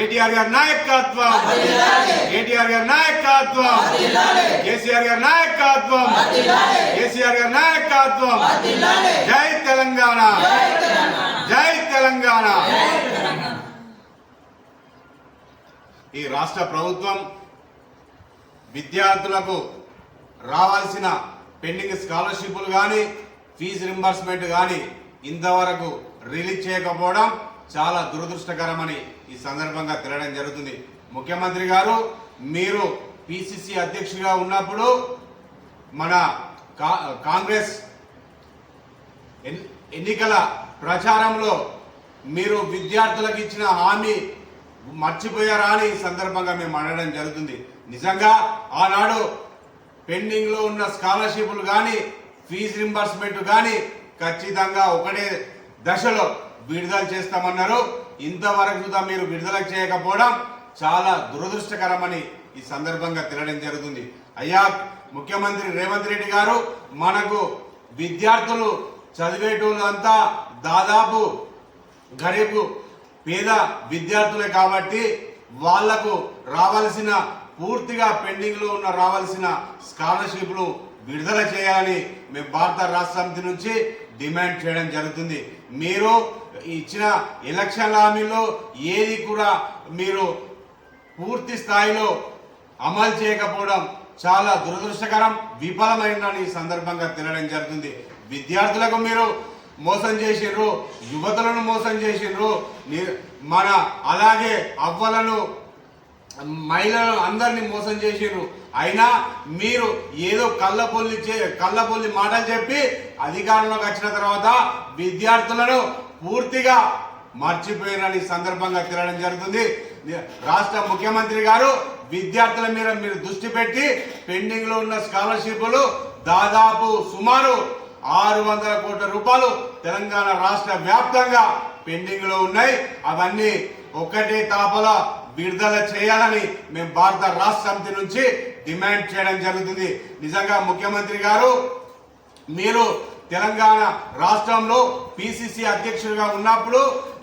కేటీఆర్ గారి నాయకత్వం. కేటీఆర్ గారి నాయకత్వం. కేసీఆర్ గారి నాయకత్వం. కేసీఆర్ గారి నాయకత్వం. జై తెలంగాణ. జై తెలంగాణ. ఈ రాష్ట్ర ప్రభుత్వం విద్యార్థులకు రావాల్సిన పెండింగ్ స్కాలర్షిప్లు కానీ ఫీజు రింబర్స్మెంట్ కానీ ఇంతవరకు రిలీజ్ చేయకపోవడం చాలా దురదృష్టకరమని ఈ సందర్భంగా తెలియడం జరుగుతుంది. ముఖ్యమంత్రి గారు మీరు పిసిసి అధ్యక్షుడిగా ఉన్నప్పుడు మన కా- కాంగ్రెస్ ఎన్నికల ప్రచారంలో మీరు విద్యార్థులకు ఇచ్చిన హామీ మర్చిపోయారా అని ఈ సందర్భంగా మేము అడగడం జరుగుతుంది. నిజంగా ఆనాడు పెండింగ్లో ఉన్న స్కాలర్షిప్లు కానీ ఫీజు రింబర్స్మెంట్ కానీ ఖచ్చితంగా ఒకటే దశలో విడుదల చేస్తామన్నారు. ఇంతవరకు కూడా మీరు విడుదల చేయకపోవడం చాలా దురదృష్టకరమని ఈ సందర్భంగా తినడం జరుగుతుంది. అయ్యా ముఖ్యమంత్రి రేవంత్ రెడ్డి గారు మనకు విద్యార్థులు చదివేటోళ్ళంతా దాదాపు గరీబ్ పేద విద్యార్థులే కాబట్టి వాళ్ళకు రావాల్సిన పూర్తిగా పెండింగ్లో ఉన్న రావాల్సిన స్కాలర్షిప్లు విడుదల చేయాలని మేము భారత రాష్ట్ర సమితి నుంచి డిమాండ్ చేయడం జరుగుతుంది. మీరు ఇచ్చిన ఎలక్షన్ హామీలో ఏది కూడా మీరు పూర్తి స్థాయిలో అమలు చేయకపోవడం చాలా దురదృష్టకరం విఫలమైందని ఈ సందర్భంగా తినడం జరుగుతుంది. విద్యార్థులకు మీరు మోసం చేసిండ్రు యువతులను మోసం చేసిండ్రు మన అలాగే అవ్వలను మహిళలు అందరినీ మోసం చేసిండ్రు. అయినా మీరు ఏదో కళ్ళపొల్లి చే కళ్ళపొల్లి మాటలు చెప్పి అధికారంలోకి వచ్చిన తర్వాత విద్యార్థులను పూర్తిగా మర్చిపోయినని సందర్భంగా తిరగడం జరుగుతుంది. రాష్ట్ర ముఖ్యమంత్రి గారు విద్యార్థుల మీద మీరు దృష్టి పెట్టి పెండింగ్లో ఉన్న స్కాలర్షిప్లు దాదాపు సుమారు ఆరు వందల కోట్ల రూపాయలు తెలంగాణ రాష్ట్ర వ్యాప్తంగా పెండింగ్లో ఉన్నాయి. అవన్నీ ఒక్కటే తాపల విడుదల చేయాలని మేము భారత రాష్ట్ర సమితి నుంచి డిమాండ్ చేయడం జరుగుతుంది. నిజంగా ముఖ్యమంత్రి గారు మీరు తెలంగాణ రాష్ట్రంలో పిసిసి అధ్యక్షుడిగా ఉన్నప్పుడు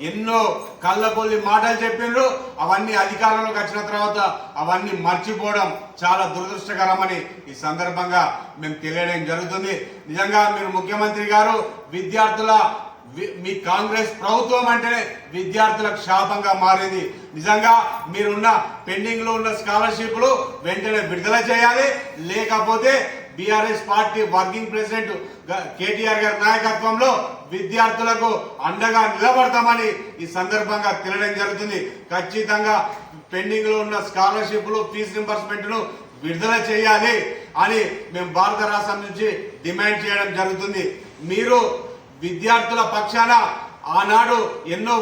ఎన్నో కళ్ళబొల్లి మాటలు చెప్పిండ్రు. అవన్నీ అధికారంలోకి వచ్చిన తర్వాత అవన్నీ మర్చిపోవడం చాలా దురదృష్టకరమని ఈ సందర్భంగా మేము తెలియడం జరుగుతుంది. నిజంగా మీరు ముఖ్యమంత్రి గారు విద్యార్థుల మీ కాంగ్రెస్ ప్రభుత్వం అంటేనే విద్యార్థులకు శాపంగా మారింది. నిజంగా మీరున్న పెండింగ్లో ఉన్న స్కాలర్షిప్లు వెంటనే విడుదల చేయాలి. లేకపోతే BRS party working president KTR గారి నాయకత్వంలో విద్యార్థులకు అండగా నిలబడతామని ఈ సందర్భంగా తెలియడం జరుగుతుంది. ఖచ్చితంగా పెండింగ్లో ఉన్న స్కాలర్షిప్లు ఫీజు రింబర్స్మెంట్ను విడుదల చేయాలి అని మేము భారత రాష్ట్రం నుంచి డిమాండ్ చేయడం జరుగుతుంది. మీరు విద్యార్థుల పక్షాన ఆనాడు ఎన్నో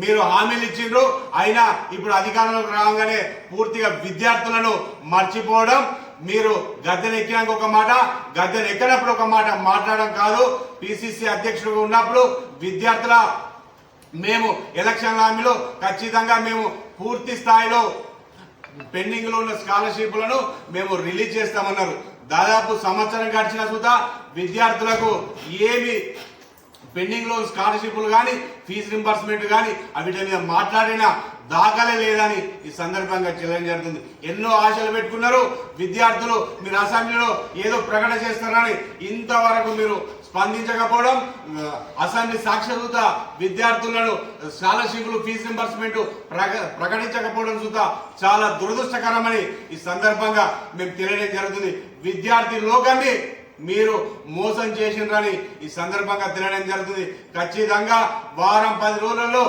మీరు హామీలు ఇచ్చిండ్రు. అయినా ఇప్పుడు అధికారంలోకి రాగానే పూర్తిగా విద్యార్థులను మర్చిపోవడం. మీరు గద్దెను ఎక్కినాక ఒక మాట గద్దెను ఎక్కినప్పుడు ఒక మాట మాట్లాడడం కాదు. పిసిసి అధ్యక్షుడు ఉన్నప్పుడు విద్యార్థుల మేము ఎలక్షన్ హామీలో ఖచ్చితంగా మేము పూర్తి స్థాయిలో పెండింగ్లో ఉన్న స్కాలర్షిప్లను మేము రిలీజ్ చేస్తామన్నారు. దాదాపు సంవత్సరం గడిచిన సుధా విద్యార్థులకు ఏమి పెండింగ్లో స్కాలర్షిప్లు కానీ ఫీజు రింబర్స్మెంట్ కానీ వీటి మీద మాట్లాడిన దాఖలే లేదని ఈ సందర్భంగా చెల్లని జరుగుతుంది. ఎన్నో ఆశలు పెట్టుకున్నారు. విద్యార్థులు మీరు అసెంబ్లీలో ఏదో ప్రకటన చేస్తారని ఇంతవరకు మీరు స్పందించకపోవడం అసెంబ్లీ సాక్షరత విద్యార్థులను స్కాలర్షిప్లు ఫీజు రింబర్స్మెంట్ ప్రక ప్రకటించకపోవడం చూత చాలా దురదృష్టకరమని ఈ సందర్భంగా మేము తెలియడం జరుగుతుంది. విద్యార్థి లోకాన్ని మీరు మోసం చేసిండ్రని ఈ సందర్భంగా తినడం జరుగుతుంది. ఖచ్చితంగా వారం పది రోజులలో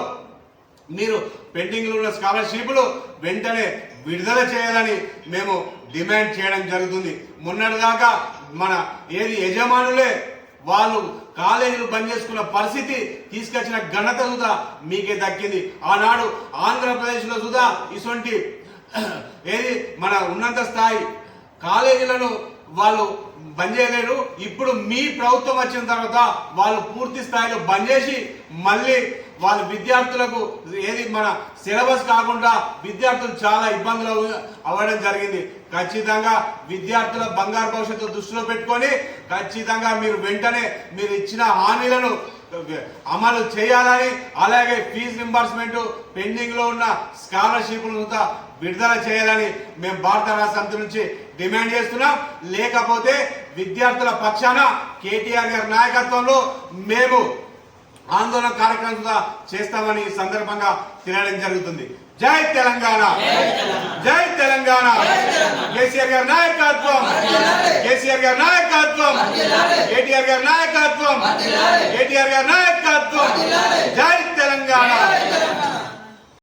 మీరు పెండింగ్లో ఉన్న స్కాలర్షిప్లు వెంటనే విడుదల చేయాలని మేము డిమాండ్ చేయడం జరుగుతుంది. మొన్నటిదాకా మన ఏది యజమానులే వాళ్ళు కాలేజీలు బంద్ చేసుకున్న పరిస్థితి తీసుకొచ్చిన ఘనత సుధా మీకే దక్కింది. ఆనాడు ఆంధ్రప్రదేశ్లో సుధా ఇటువంటి ఏది మన ఉన్నత స్థాయి కాలేజీలను వాళ్ళు బంద్ చేయలేరు. ఇప్పుడు మీ ప్రభుత్వం వచ్చిన తర్వాత వాళ్ళు పూర్తి స్థాయిలో బంద్ చేసి మళ్ళీ వాళ్ళ విద్యార్థులకు ఏది మన సిలబస్ కాకుండా విద్యార్థులు చాలా ఇబ్బందులు అవ్వడం జరిగింది. ఖచ్చితంగా విద్యార్థుల బంగారు భవిష్యత్తు దృష్టిలో పెట్టుకొని ఖచ్చితంగా మీరు వెంటనే మీరు ఇచ్చిన హామీలను అమలు చేయాలని అలాగే ఫీజు రింబర్స్మెంట్ పెండింగ్లో ఉన్న స్కాలర్షిప్లను విడుదల చేయాలని మేము భారత రాష్ట్ర సమితి నుంచి డిమాండ్ చేస్తున్నాం. లేకపోతే విద్యార్థుల పక్షాన కేటీఆర్ గారి నాయకత్వంలో మేము ఆందోళన కార్యక్రమం చేస్తామని ఈ సందర్భంగా తినడం జరుగుతుంది. జై తెలంగాణ. జై తెలంగాణ. కేసీఆర్ గారి నాయకత్వం. కేసీఆర్ గారి నాయకత్వం. కేటీఆర్ గారి నాయకత్వం. కేటీఆర్ గారి నాయకత్వం. జై తెలంగాణ.